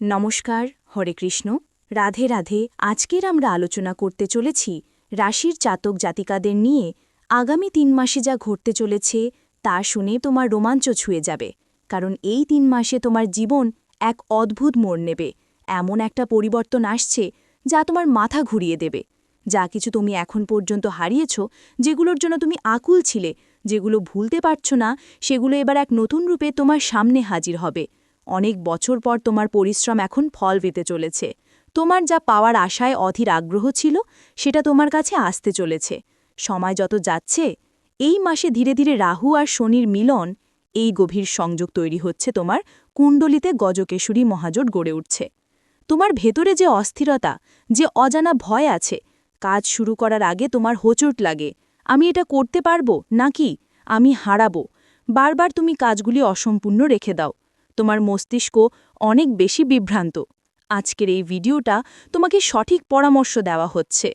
নমস্কার, হরে কৃষ্ণ। রাধে রাধে, আজকের আমরা আলোচনা করতে চলেছি রাশির চাতক জাতিকাদের নিয়ে। আগামী তিন মাসে যা ঘটতে চলেছে, তা শুনে তোমার রোমাঞ্চ ছুঁয়ে যাবে। কারণ এই তিন মাসে তোমার জীবন এক অদ্ভুত মোড় নেবে। এমন একটা পরিবর্তন আসছে যা তোমার মাথা ঘুরিয়ে দেবে। যা কিছু তুমি এখন পর্যন্ত হারিয়েছ, যেগুলোর জন্য তুমি আকুল ছিলে, যেগুলো ভুলতে পারছ না, সেগুলো এবার এক নতুন রূপে তোমার সামনে হাজির হবে। অনেক বছর পর তোমার পরিশ্রম এখন ফল পেতে চলেছে। তোমার যা পাওয়ার আশায় অধীর আগ্রহ ছিল, সেটা তোমার কাছে আসতে চলেছে। সময় যত যাচ্ছে, এই মাসে ধীরে ধীরে রাহু আর শনির মিলন, এই গভীর সংযোগ তৈরি হচ্ছে তোমার কুণ্ডলিতে গজকেশরী মহাজোট গড়ে উঠছে। তোমার ভেতরে যে অস্থিরতা, যে অজানা ভয় আছে, কাজ শুরু করার আগে তোমার হোঁচট লাগে, আমি এটা করতে পারব নাকি আমি হারাবো? বারবার তুমি কাজগুলি অসম্পূর্ণ রেখে দাও। তোমার মস্তিষ্ক অনেক বেশি বিভ্রান্ত। আজকের এই ভিডিওটা তোমাকে সঠিক পরামর্শ দেওয়া হচ্ছে।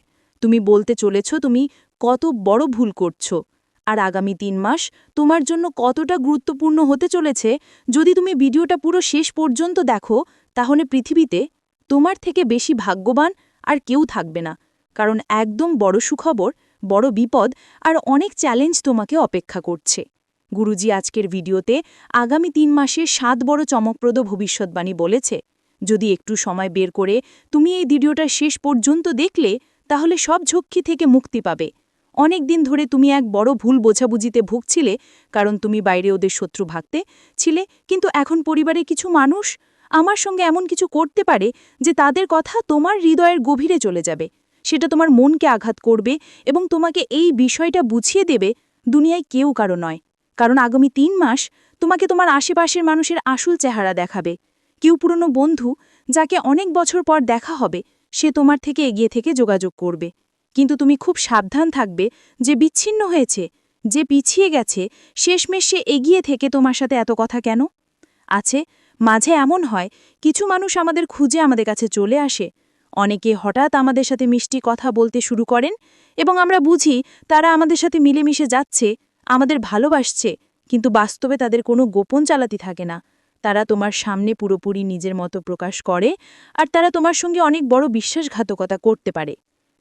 তুমি বলতে চলেছ তুমি কত বড় ভুল করছ। আর আগামী তিন মাস তোমার জন্য কতটা গুরুত্বপূর্ণ হতে চলেছে যদি তুমি ভিডিওটা পুরো শেষ পর্যন্ত দেখো, তাহলে পৃথিবীতে তোমার থেকে বেশি ভাগ্যবান আর কেউ থাকবে না। কারণ একদম বড় সুখবর, বড় বিপদ আর অনেক চ্যালেঞ্জ তোমাকে অপেক্ষা করছে। গুরুজি আজকের ভিডিওতে আগামী তিন মাসে সাত বড় চমকপ্রদ ভবিষ্যৎবাণী বলেছে। যদি একটু সময় বের করে তুমি এই ভিডিওটা শেষ পর্যন্ত দেখলে, তাহলে সব ঝক্কি থেকে মুক্তি পাবে। অনেক দিন ধরে তুমি এক বড় ভুল বোঝাবুঝিতে ভুগছিলে, কারণ তুমি বাইরে ওদের শত্রু ভাগতে ছিলে, কিন্তু এখন পরিবারে কিছু মানুষ আমার সঙ্গে এমন কিছু করতে পারে যে তাদের কথা তোমার হৃদয়ের গভীরে চলে যাবে। সেটা তোমার মনকে আঘাত করবে এবং তোমাকে এই বিষয়টা বুঝিয়ে দেবে, দুনিয়ায় কেউ কারও নয়। কারণ আগামী তিন মাস তোমাকে তোমার আশেপাশের মানুষের আসল চেহারা দেখাবে। কেউ পুরনো বন্ধু যাকে অনেক বছর পর দেখা হবে, সে তোমার থেকে এগিয়ে থেকে যোগাযোগ করবে। কিন্তু তুমি খুব সাবধান থাকবে যে বিচ্ছিন্ন হয়েছে, যে পিছিয়ে গেছে, শেষমেশ সে এগিয়ে থেকে তোমার সাথে এত কথা কেন? আছে, মাঝে এমন হয়, কিছু মানুষ আমাদের খুঁজে আমাদের কাছে চলে আসে। অনেকে হঠাৎ আমাদের সাথে মিষ্টি কথা বলতে শুরু করেন এবং আমরা বুঝি তারা আমাদের সাথে মিলেমিশে যাচ্ছে। আমাদের ভালোবাসছে, কিন্তু বাস্তবে তাদের কোনো গোপন চালাতি থাকে না। তারা তোমার সামনে পুরোপুরি নিজের মতো প্রকাশ করে আর তারা তোমার সঙ্গে অনেক বড় বিশ্বাসঘাতকতা করতে পারে।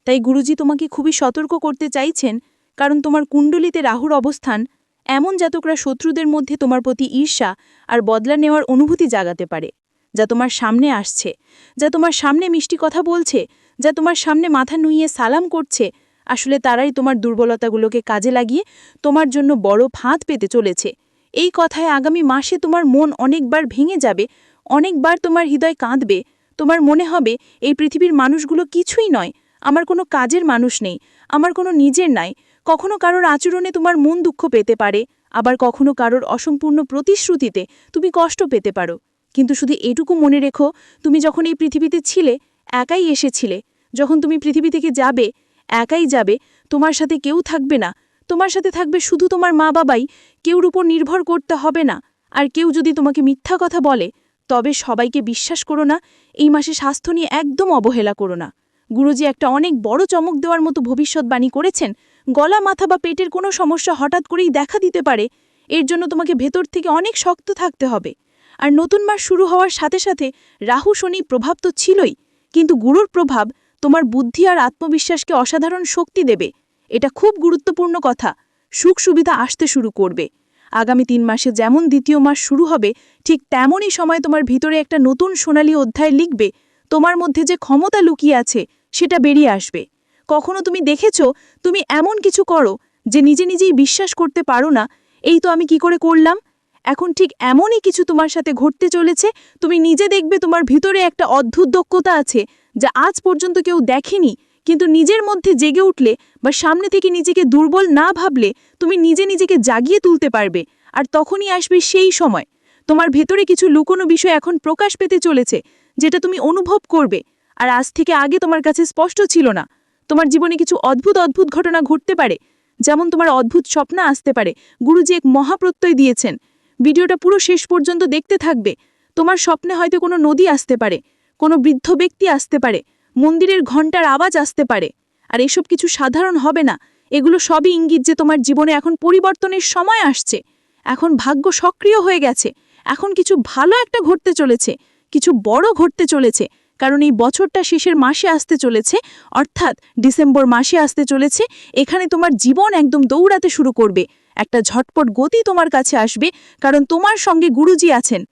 তাই গুরুজি তোমাকে খুবই সতর্ক করতে চাইছেন, কারণ তোমার কুণ্ডলিতে রাহুর অবস্থান এমন জাতকরা শত্রুদের মধ্যে তোমার প্রতি ঈর্ষা আর বদলা নেওয়ার অনুভূতি জাগাতে পারে, যা তোমার সামনে আসছে, যা তোমার সামনে মিষ্টি কথা বলছে, যা তোমার সামনে মাথা নুইয়ে সালাম করছে আসলে তারাই তোমার দুর্বলতাগুলোকে কাজে লাগিয়ে তোমার জন্য বড় ফাঁদ পেতে চলেছে। এই কথায় আগামী মাসে তোমার মন অনেকবার ভেঙে যাবে, অনেকবার তোমার হৃদয় কাঁদবে। তোমার মনে হবে, এই পৃথিবীর মানুষগুলো কিছুই নয়, আমার কোনো কাজের মানুষ নেই, আমার কোনো নিজের নাই। কখনো কারোর আচরণে তোমার মন দুঃখ পেতে পারে, আবার কখনো কারোর অসম্পূর্ণ প্রতিশ্রুতিতে তুমি কষ্ট পেতে পারো। কিন্তু শুধু এটুকু মনে রেখো, তুমি যখন এই পৃথিবীতে ছিলে, একাই এসেছিলে। যখন তুমি পৃথিবী থেকে যাবে একাই যাবে, তোমার সাথে কেউ থাকবে না। তোমার সাথে থাকবে শুধু তোমার মা বাবাই। কেউর উপর নির্ভর করতে হবে না। আর কেউ যদি তোমাকে মিথ্যা কথা বলে, তবে সবাইকে বিশ্বাস করো না। এই মাসে স্বাস্থ্য নিয়ে একদম অবহেলা করো না। গুরুজি একটা অনেক বড় চমক দেওয়ার মতো ভবিষ্যৎবাণী করেছেন। গলা, মাথা বা পেটের কোনো সমস্যা হঠাৎ করেই দেখা দিতে পারে। এর জন্য তোমাকে ভেতর থেকে অনেক শক্ত থাকতে হবে। আর নতুন মাস শুরু হওয়ার সাথে সাথে রাহু, শনি প্রভাব তো ছিলই। কিন্তু গুরুর প্রভাব তোমার বুদ্ধি আর আত্মবিশ্বাসকে অসাধারণ শক্তি দেবে। এটা খুব গুরুত্বপূর্ণ কথা। সুখ সুবিধা আসতে শুরু করবে। আগামী তিন মাসে যেমন দ্বিতীয় মাস শুরু হবে, ঠিক তেমনই সময় তোমার ভিতরে একটা নতুন সোনালী অধ্যায় লিখবে। তোমার মধ্যে যে ক্ষমতা লুকিয়ে আছে, সেটা বেরিয়ে আসবে। কখনো তুমি দেখেছ, তুমি এমন কিছু করো যে নিজে নিজেই বিশ্বাস করতে পারো না, এই তো আমি কি করে করলাম? এখন ঠিক এমনই কিছু তোমার সাথে ঘটতে চলেছে, তুমি নিজে দেখবে তোমার ভিতরে একটা অদ্ভুত দক্ষতা আছে যা আজ পর্যন্ত কেউ দেখেনি, কিন্তু নিজের মধ্যে জেগে উঠলে বা সামনে থেকে নিজেকে দুর্বল না ভাবলে তুমি নিজে নিজেকে জাগিয়ে তুলতে পারবে, আর তখনই আসবে সেই সময়। তোমার ভেতরে কিছু লুকোনো বিষয় এখন প্রকাশ পেতে চলেছে, যেটা তুমি অনুভব করবে, আর আজ থেকে আগে তোমার কাছে স্পষ্ট ছিল না। তোমার জীবনে কিছু অদ্ভুত অদ্ভুত ঘটনা ঘটতে পারে, যেমন তোমার অদ্ভুত স্বপ্ন আসতে পারে, গুরুজি এক মহাপ্রত্যয় দিয়েছেন। ভিডিওটা পুরো শেষ পর্যন্ত দেখতে থাকবে, তোমার স্বপ্নে হয়তো কোনো নদী আসতে পারে কোনো বৃদ্ধ ব্যক্তি আসতে পারে, মন্দিরের ঘণ্টার আওয়াজ আসতে পারে। আর এসব কিছু সাধারণ হবে না। এগুলো সবই ইঙ্গিত যে তোমার জীবনে এখন পরিবর্তনের সময় আসছে। এখন ভাগ্য সক্রিয় হয়ে গেছে। এখন কিছু ভালো একটা ঘটতে চলেছে। কিছু বড় ঘটতে চলেছে। কারণ এই বছরটা শেষের মাসে আসতে চলেছে। অর্থাৎ ডিসেম্বর মাসে আসতে চলেছে। এখানে তোমার জীবন একদম দৌড়াতে শুরু করবে। একটা ঝটপট গতি তোমার কাছে আসবে। কারণ তোমার সঙ্গে গুরুজি আছেন।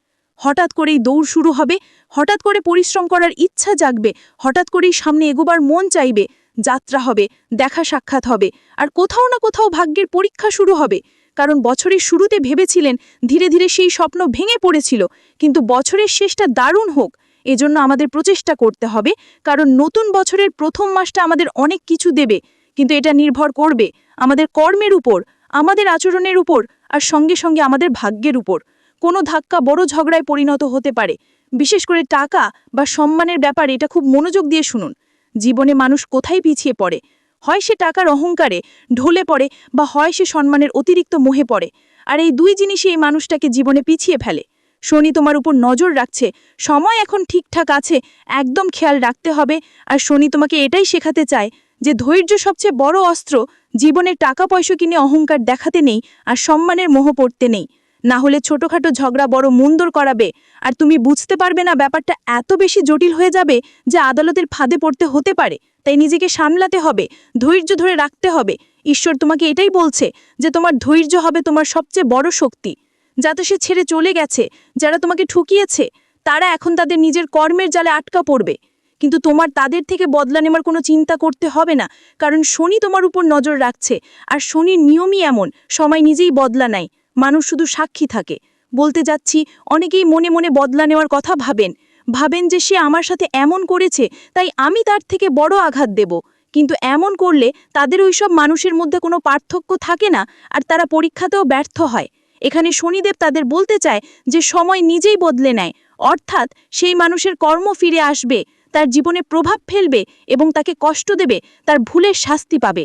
হঠাৎ করেই দৌড় শুরু হবে। হঠাৎ করে পরিশ্রম করার ইচ্ছা জাগবে, হঠাৎ করেই সামনে এগোবার মন চাইবে, যাত্রা হবে, দেখা সাক্ষাৎ হবে, আর কোথাও না কোথাও ভাগ্যের পরীক্ষা শুরু হবে। কারণ বছরের শুরুতে ভেবেছিলেন ধীরে ধীরে সেই স্বপ্ন ভেঙে পড়েছিল, কিন্তু বছরের শেষটা দারুণ হোক, এজন্য আমাদের প্রচেষ্টা করতে হবে, কারণ নতুন বছরের প্রথম মাসটা আমাদের অনেক কিছু দেবে, কিন্তু এটা নির্ভর করবে আমাদের কর্মের উপর, আমাদের আচরণের উপর, আর সঙ্গে সঙ্গে আমাদের ভাগ্যের উপর। কোনো ধাক্কা বড় ঝগড়ায় পরিণত হতে পারে। বিশেষ করে টাকা বা সম্মানের ব্যাপারে, এটা খুব মনোযোগ দিয়ে শুনুন। জীবনে মানুষ কোথায় পিছিয়ে পড়ে? হয় সে টাকার অহংকারে ঢলে পড়ে বা হয় সে সম্মানের অতিরিক্ত মোহে পড়ে। আর এই দুই জিনিসই এই মানুষটাকে জীবনে পিছিয়ে ফেলে। শনি তোমার উপর নজর রাখছে, সময় এখন ঠিকঠাক আছে, একদম খেয়াল রাখতে হবে। আর শনি তোমাকে এটাই শেখাতে চায় যে ধৈর্য সবচেয়ে বড় অস্ত্র, জীবনে টাকা পয়সা কিনে অহংকার দেখাতে নেই আর সম্মানের মোহ পড়তে নেই। না হলে ছোটখাটো ঝগড়া বড় মুন্দর করাবে। আর তুমি বুঝতে পারবে না ব্যাপারটা এত বেশি জটিল হয়ে যাবে যে আদালতের ফাঁদে পড়তে হতে পারে। তাই নিজেকে সামলাতে হবে, ধৈর্য ধরে রাখতে হবে। ঈশ্বর তোমাকে এটাই বলছে যে তোমার ধৈর্য হবে তোমার সবচেয়ে বড় শক্তি। যাতে সে ছেড়ে চলে গেছে, যারা তোমাকে ঠুকিয়েছে, তারা এখন তাদের নিজের কর্মের জালে আটকা পড়বে। কিন্তু তোমার তাদের থেকে বদলা নেওয়ার কোনো চিন্তা করতে হবে না, কারণ শনি তোমার উপর নজর রাখছে, আর শনির নিয়মই এমন, সময় নিজেই বদলা নেয়। মানুষ শুধু সাক্ষী থাকে। বলতে যাচ্ছি, অনেকেই মনে মনে বদলা নেওয়ার কথা ভাবেন। ভাবেন যে সে আমার সাথে এমন করেছে, তাই আমি তার থেকে বড় আঘাত দেব। কিন্তু এমন করলে তাদের ওইসব মানুষের মধ্যে কোনো পার্থক্য থাকে না, আর তারা পরীক্ষাতেও ব্যর্থ হয়। এখানে শনিদেব তাদের বলতে চায় যে সময় নিজেই বদলে নেয়। অর্থাৎ সেই মানুষের কর্ম ফিরে আসবে, তার জীবনে প্রভাব ফেলবে এবং তাকে কষ্ট দেবে, তার ভুলের শাস্তি পাবে।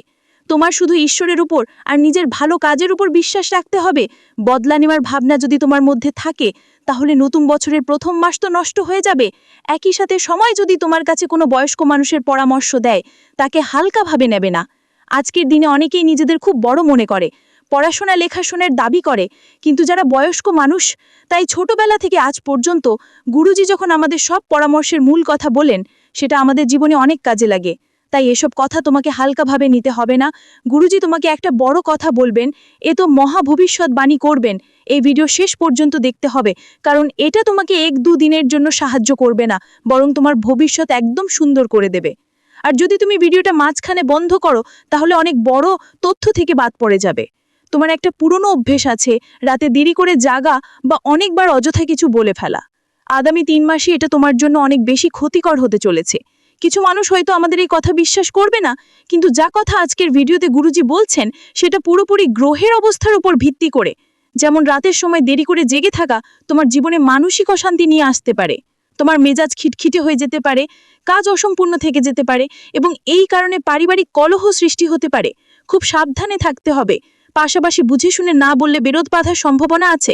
তোমার শুধু ঈশ্বরের উপর আর নিজের ভালো কাজের উপর বিশ্বাস রাখতে হবে। বদলা নেওয়ার ভাবনা যদি তোমার মধ্যে থাকে, তাহলে নতুন বছরের প্রথম মাস তো নষ্ট হয়ে যাবে। একই সাথে সময় যদি তোমার কাছে কোনো বয়স্ক মানুষের পরামর্শ দেয়, তাকে হালকাভাবে নেবে না। আজকের দিনে অনেকেই নিজেদের খুব বড় মনে করে, পড়াশোনা, লেখাশোনার দাবি করে। কিন্তু যারা বয়স্ক মানুষ, তাই ছোটবেলা থেকে আজ পর্যন্ত গুরুজি যখন আমাদের সব পরামর্শের মূল কথা বলেন, সেটা আমাদের জীবনে অনেক কাজে লাগে। তাই এসব কথা তোমাকে হালকাভাবে নিতে হবে না। গুরুজি তোমাকে একটা বড় কথা বলবেন, এ তো মহা ভবিষ্যৎবাণী করবেন। এই ভিডিও শেষ পর্যন্ত দেখতে হবে, কারণ এটা তোমাকে এক দু দিনের জন্য সাহায্য করবে না, বরং তোমার ভবিষ্যৎ একদম সুন্দর করে দেবে। আর যদি তুমি ভিডিওটা মাঝখানে বন্ধ করো, তাহলে অনেক বড় তথ্য থেকে বাদ পড়ে যাবে। তোমার একটা পুরনো অভ্যেস আছে, রাতে দেরি করে জাগা বা অনেকবার অযথা কিছু বলে ফেলা। আগামী তিন মাসে এটা তোমার জন্য অনেক বেশি ক্ষতিকর হতে চলেছে। কিছু মানুষ হয়তো আমাদের এই কথা বিশ্বাস করবে না, কিন্তু যা কথা আজকের ভিডিওতে গুরুজি বলছেন, সেটা পুরোপুরি গ্রহের অবস্থার উপর ভিত্তি করে। যেমন রাতের সময় দেরি করে জেগে থাকা তোমার জীবনে মানসিক অশান্তি নিয়ে আসতে পারে, তোমার মেজাজ খিটখিটে হয়ে যেতে পারে, কাজ অসম্পূর্ণ থেকে যেতে পারে এবং এই কারণে পারিবারিক কলহ সৃষ্টি হতে পারে। খুব সাবধানে থাকতে হবে। পাশাপাশি বুঝে শুনে না বললে বিরোধ বাঁধার সম্ভাবনা আছে।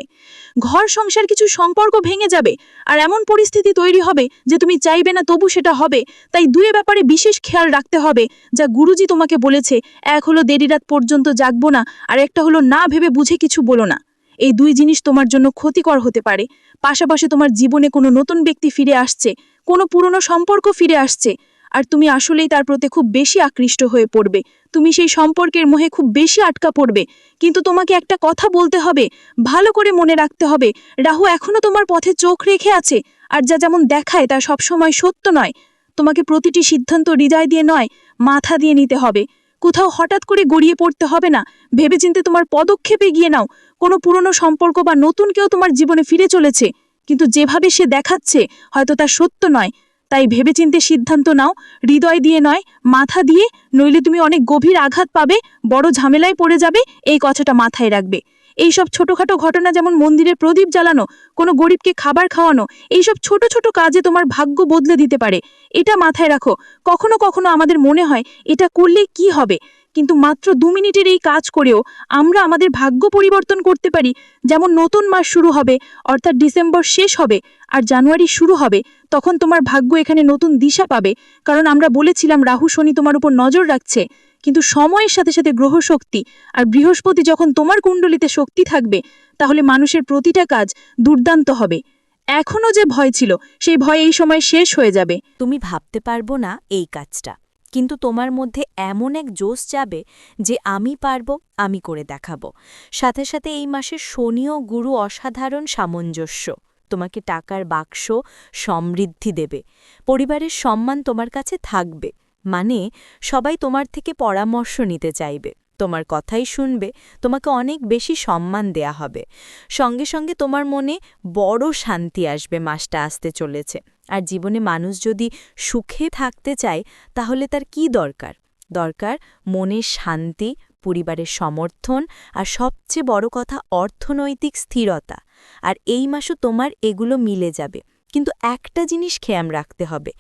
ঘর, সংসার কিছু সম্পর্ক ভেঙে যাবে আর এমন পরিস্থিতি তৈরি হবে যে তুমি চাইবে না তবু সেটা হবে। তাই দুয়ে ব্যাপারে বিশেষ খেয়াল রাখতে হবে, যা গুরুজি তোমাকে বলেছে, এক হলো দেরি রাত পর্যন্ত জাগবো না আর একটা হলো না ভেবে বুঝে কিছু বলো না। এই দুই জিনিস তোমার জন্য ক্ষতিকর হতে পারে। পাশাপাশি তোমার জীবনে কোনো নতুন ব্যক্তি ফিরে আসছে, কোনো পুরনো সম্পর্ক ফিরে আসছে আর তুমি আসলেই তার প্রতি খুব বেশি আকৃষ্ট হয়ে পড়বে। তুমি সেই সম্পর্কের মোহে খুব বেশি আটকা পড়বে। কিন্তু তোমাকে একটা কথা বলতে হবে, ভালো করে মনে রাখতে হবে। রাহু এখনও তোমার পথে চোখ রেখে আছে, আর যা যেমন দেখায় তা সবসময় সত্য নয়। তোমাকে প্রতিটি সিদ্ধান্ত হৃদয় দিয়ে নয়, মাথা দিয়ে নিতে হবে। কোথাও হঠাৎ করে গড়িয়ে পড়তে হবে না। ভেবেচিন্তে তোমার পদক্ষেপে গিয়ে নাও। কোনো পুরনো সম্পর্ক বা নতুন কেউ তোমার জীবনে ফিরে চলেছে। কিন্তু যেভাবে সে দেখাচ্ছে, হয়তো তা সত্য নয়। তাই ভেবেচিন্তে সিদ্ধান্ত নাও, হৃদয় দিয়ে নয়, মাথা দিয়ে, নইলে তুমি অনেক গভীর আঘাত পাবে, বড় ঝামেলায় পড়ে যাবে, এই কথাটা মাথায় রাখবে। এইসব ছোটোখাটো ঘটনা যেমন মন্দিরে প্রদীপ জ্বালানো, কোনো গরিবকে খাবার খাওয়ানো, এইসব ছোট ছোট কাজে তোমার ভাগ্য বদলে দিতে পারে। এটা মাথায় রাখো, কখনো কখনো আমাদের মনে হয়, এটা করলে কি হবে? কিন্তু মাত্র দু মিনিটের এই কাজ করেও আমরা আমাদের ভাগ্য পরিবর্তন করতে পারি। যেমন নতুন মাস শুরু হবে, অর্থাৎ ডিসেম্বর শেষ হবে আর জানুয়ারি শুরু হবে, তখন তোমার ভাগ্য এখানে নতুন দিশা পাবে। কারণ আমরা বলেছিলাম রাহু শনি তোমার উপর নজর রাখছে। কিন্তু সময়ের সাথে সাথে গ্রহ শক্তি আর বৃহস্পতি যখন তোমার কুণ্ডলিতে শক্তি থাকবে, তাহলে মানুষের প্রতিটা কাজ দুর্দান্ত হবে। এখনও যে ভয় ছিল, সেই ভয় এই সময় শেষ হয়ে যাবে। তুমি ভাবতে পারব না এই কাজটা। কিন্তু তোমার মধ্যে এমন এক জোশ যাবে যে আমি পারব, আমি করে দেখাবো। সাথে সাথে এই মাসে শনি ও গুরু অসাধারণ সামঞ্জস্য। তোমাকে টাকার বাক্স সমৃদ্ধি দেবে। পরিবারের সম্মান তোমার কাছে থাকবে। মানে সবাই তোমার থেকে পরামর্শ নিতে চাইবে। তোমার কথাই শুনবে, তোমাকে অনেক বেশি সম্মান দেয়া হবে। সঙ্গে সঙ্গে তোমার মনে বড় শান্তি আসবে মাসটা আসতে চলেছে। আর জীবনে মানুষ যদি সুখে থাকতে চায়, তাহলে তার কি দরকার? দরকার মনের শান্তি, পরিবারের সমর্থন আর সবচেয়ে বড় কথা অর্থনৈতিক স্থিরতা। আর এই মাসও তোমার এগুলো মিলে যাবে। কিন্তু একটা জিনিস খেয়াম রাখতে হবে।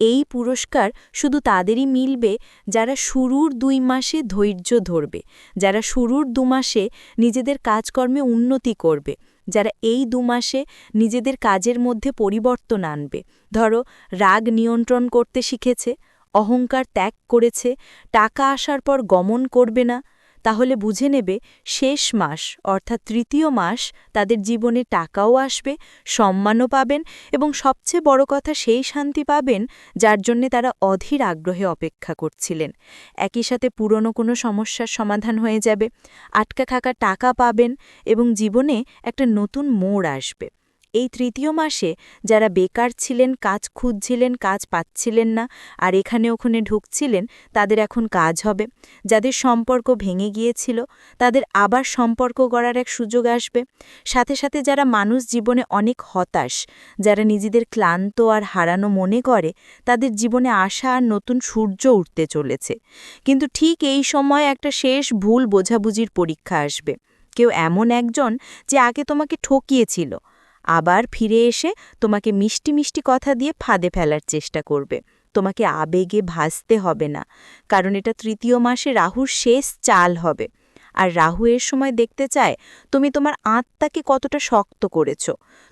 এই পুরস্কার শুধু তাদেরই মিলবে যারা শুরুর দুই মাসে ধৈর্য ধরবে, যারা শুরুর দু মাসে নিজেদের কাজকর্মে উন্নতি করবে, যারা এই দু মাসে নিজেদের কাজের মধ্যে পরিবর্তন আনবে। ধরো, রাগ নিয়ন্ত্রণ করতে শিখেছে, অহংকার ত্যাগ করেছে, টাকা আসার পর গমন করবে না তাহলে বুঝে নেবে শেষ মাস, অর্থাৎ তৃতীয় মাস, তাদের জীবনে টাকাও আসবে, সম্মানও পাবেন এবং সবচেয়ে বড় কথা সেই শান্তি পাবেন যার জন্যে তারা অধীর আগ্রহে অপেক্ষা করছিলেন। একই সাথে পুরনো কোনো সমস্যার সমাধান হয়ে যাবে, আটকা থাকা টাকা পাবেন এবং জীবনে একটা নতুন মোড় আসবে। এই তৃতীয় মাসে যারা বেকার ছিলেন, কাজ খুঁজছিলেন, কাজ পাচ্ছিলেন না আর এখানে ওখানে ঢুকছিলেন, তাদের এখন কাজ হবে। যাদের সম্পর্ক ভেঙে গিয়েছিল, তাদের আবার সম্পর্ক গড়ার এক সুযোগ আসবে। সাথে সাথে যারা মানুষ জীবনে অনেক হতাশ, যারা নিজেদের ক্লান্ত আর হারানো মনে করে, তাদের জীবনে আশা আর নতুন সূর্য উঠতে চলেছে। কিন্তু ঠিক এই সময় একটা শেষ ভুল বোঝাবুঝির পরীক্ষা আসবে। কেউ এমন একজন যে আগে তোমাকে ঠকিয়েছিল। আবার ফিরে এসে তোমাকে মিষ্টি মিষ্টি কথা দিয়ে ফাঁদে ফেলার চেষ্টা করবে। তোমাকে আবেগে ভাসতে হবে না, কারণ এটা তৃতীয় মাসে রাহুর শেষ চাল হবে। আর রাহু এর সময় দেখতে চায়, তুমি তোমার আত্মাকে কতটা শক্ত করেছ।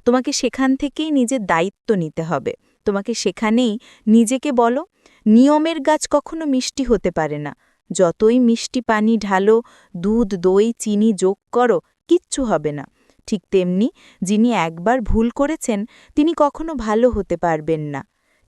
তোমাকে সেখান থেকেই নিজের দায়িত্ব নিতে হবে। তোমাকে সেখানেই নিজেকে বলো, নিয়মের গাছ কখনো মিষ্টি হতে পারে না। যতই মিষ্টি পানি ঢালো, দুধ, দই, চিনি যোগ করো, কিচ্ছু হবে না। ঠিক তেমনি যিনি একবার ভুল করেছেন, তিনি কখনো ভালো হতে পারবেন না।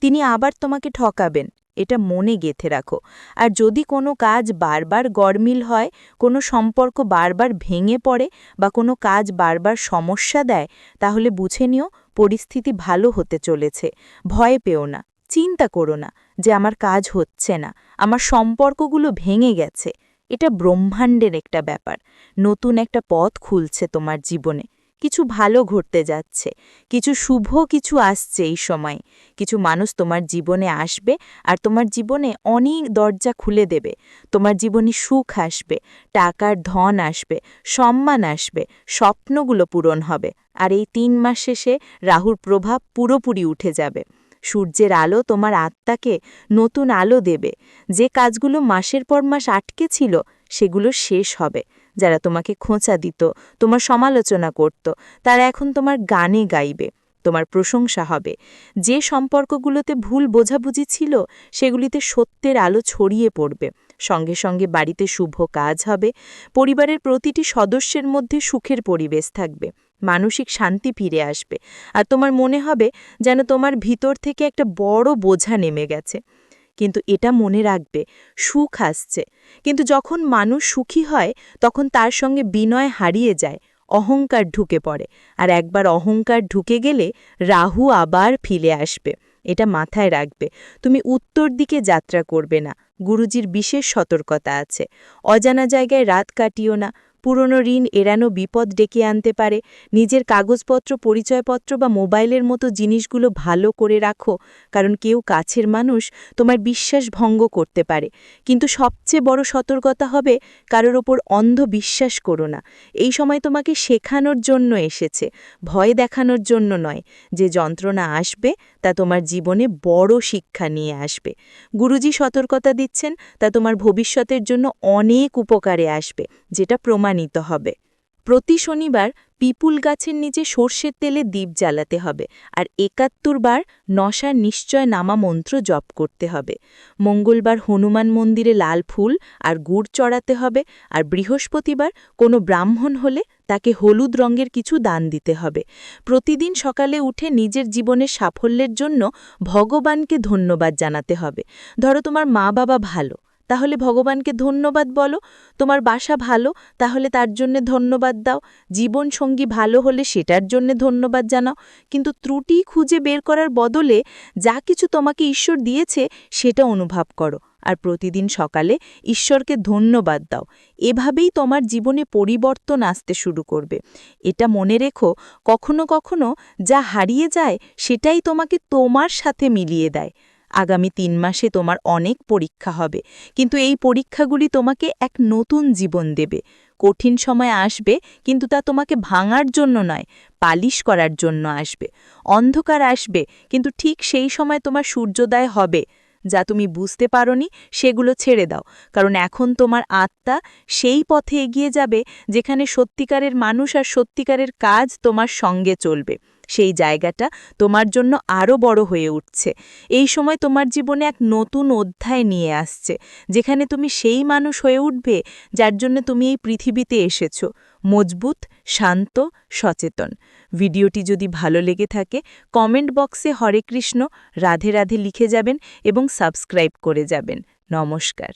তিনি আবার তোমাকে ঠকাবেন, এটা মনে গেথে রাখো। আর যদি কোনো কাজ বারবার গরমিল হয়, কোনো সম্পর্ক বারবার ভেঙে পড়ে বা কোনো কাজ বারবার সমস্যা দেয়, তাহলে বুঝে নিও পরিস্থিতি ভালো হতে চলেছে। ভয় পেও না, চিন্তা করো না যে আমার কাজ হচ্ছে না, আমার সম্পর্কগুলো ভেঙে গেছে। এটা ব্রহ্মাণ্ডের একটা ব্যাপার। নতুন একটা পথ খুলছে তোমার জীবনে। কিছু ভালো ঘটতে যাচ্ছে। কিছু শুভ কিছু আসছে এই সময়। কিছু মানুষ তোমার জীবনে আসবে আর তোমার জীবনে অনেক দরজা খুলে দেবে। তোমার জীবনে সুখ আসবে, টাকার ধন আসবে, সম্মান আসবে, স্বপ্নগুলো পূরণ হবে। আর এই তিন মাস শেষে রাহুর প্রভাব পুরোপুরি উঠে যাবে। সূর্যের আলো তোমার আত্মাকে নতুন আলো দেবে। যে কাজগুলো মাসের পর মাস আটকে ছিল, সেগুলো শেষ হবে। যারা তোমাকে খোঁচা দিত, তোমার সমালোচনা করত, তারা এখন তোমার গানে গাইবে, তোমার প্রশংসা হবে। যে সম্পর্কগুলোতে ভুল বোঝাবুঝি ছিল, সেগুলিতে সত্যের আলো ছড়িয়ে পড়বে। সঙ্গে সঙ্গে বাড়িতে শুভ কাজ হবে, পরিবারের প্রতিটি সদস্যের মধ্যে সুখের পরিবেশ থাকবে, মানসিক শান্তি ফিরে আসবে, আর তোমার মনে হবে যেন তোমার ভিতর থেকে একটা বড় বোঝা নেমে গেছে। কিন্তু এটা মনে রাখবে, সুখ আসছে, কিন্তু যখন মানুষ সুখী হয়, তখন তার সঙ্গে বিনয় হারিয়ে যায়, অহংকার ঢুকে পড়ে, আর একবার অহংকার ঢুকে গেলে রাহু আবার ফিরে আসবে, এটা মাথায় রাখবে, তুমি উত্তর দিকে যাত্রা করবে না গুরুজির বিশেষ সতর্কতা আছে। অজানা জায়গায় রাত কাটিও না, পুরনো ঋণ এড়ানো বিপদ ডেকে আনতে পারে, নিজের কাগজপত্র, পরিচয়পত্র বা মোবাইলের মতো জিনিসগুলো ভালো করে রাখো, কারণ কেউ কাছের মানুষ তোমার বিশ্বাস ভঙ্গ করতে পারে। কিন্তু সবচেয়ে বড় সতর্কতা হবে কারোর ওপর অন্ধ বিশ্বাস করো না। এই সময় তোমাকে শেখানোর জন্য এসেছে, ভয় দেখানোর জন্য নয়, যে যন্ত্রণা আসবে তা তোমার জীবনে বড় শিক্ষা নিয়ে আসবে। গুরুজি সতর্কতা দিচ্ছেন, তা তোমার ভবিষ্যতের জন্য অনেক উপকারে আসবে, যেটা প্রমাণিত হবে। প্রতি শনিবার পিপুল গাছের নিচে সর্ষের তেলে দ্বীপ জ্বালাতে হবে আর একাত্তর বার নশার নিশ্চয় নামা মন্ত্র জপ করতে হবে। মঙ্গলবার হনুমান মন্দিরে লাল ফুল আর গুড় চড়াতে হবে আর বৃহস্পতিবার কোনো ব্রাহ্মণ হলে তাকে হলুদ রঙের কিছু দান দিতে হবে। প্রতিদিন সকালে উঠে নিজের জীবনের সাফল্যের জন্য ভগবানকে ধন্যবাদ জানাতে হবে। ধরো তোমার মা বাবা ভালো তাহলে ভগবানকে ধন্যবাদ বলো। তোমার বাসা ভালো, তাহলে তার জন্য ধন্যবাদ দাও। জীবন সঙ্গী ভালো হলে সেটার জন্য ধন্যবাদ জানাও। কিন্তু ত্রুটি খুঁজে বের করার বদলে যা কিছু তোমাকে ঈশ্বর দিয়েছে, সেটা অনুভব করো। আর প্রতিদিন সকালে ঈশ্বরকে ধন্যবাদ দাও। এভাবেই তোমার জীবনে পরিবর্তন আসতে শুরু করবে। এটা মনে রেখো, কখনো কখনো যা হারিয়ে যায়, সেটাই তোমাকে তোমার সাথে মিলিয়ে দেয়। আগামী তিন মাসে তোমার অনেক পরীক্ষা হবে। কিন্তু এই পরীক্ষাগুলি তোমাকে এক নতুন জীবন দেবে। কঠিন সময় আসবে, কিন্তু তা তোমাকে ভাঙার জন্য নয়, পালিশ করার জন্য আসবে। অন্ধকার আসবে, কিন্তু ঠিক সেই সময় তোমার সূর্যোদয় হবে। যা তুমি বুঝতে পারোনি, সেগুলো ছেড়ে দাও। কারণ এখন তোমার আত্মা সেই পথে এগিয়ে যাবে, যেখানে সত্যিকারের মানুষ আর সত্যিকারের কাজ তোমার সঙ্গে চলবে। সেই জায়গাটা তোমার জন্য আরও বড় হয়ে উঠছে। এই সময় তোমার জীবনে এক নতুন অধ্যায় নিয়ে আসছে, যেখানে তুমি সেই মানুষ হয়ে উঠবে যার জন্য তুমি এই পৃথিবীতে এসেছ। মজবুত, শান্ত, সচেতন। ভিডিওটি যদি ভালো লেগে থাকে কমেন্ট বক্সে হরে কৃষ্ণ, রাধে রাধে লিখে যাবেন এবং সাবস্ক্রাইব করে যাবেন। নমস্কার।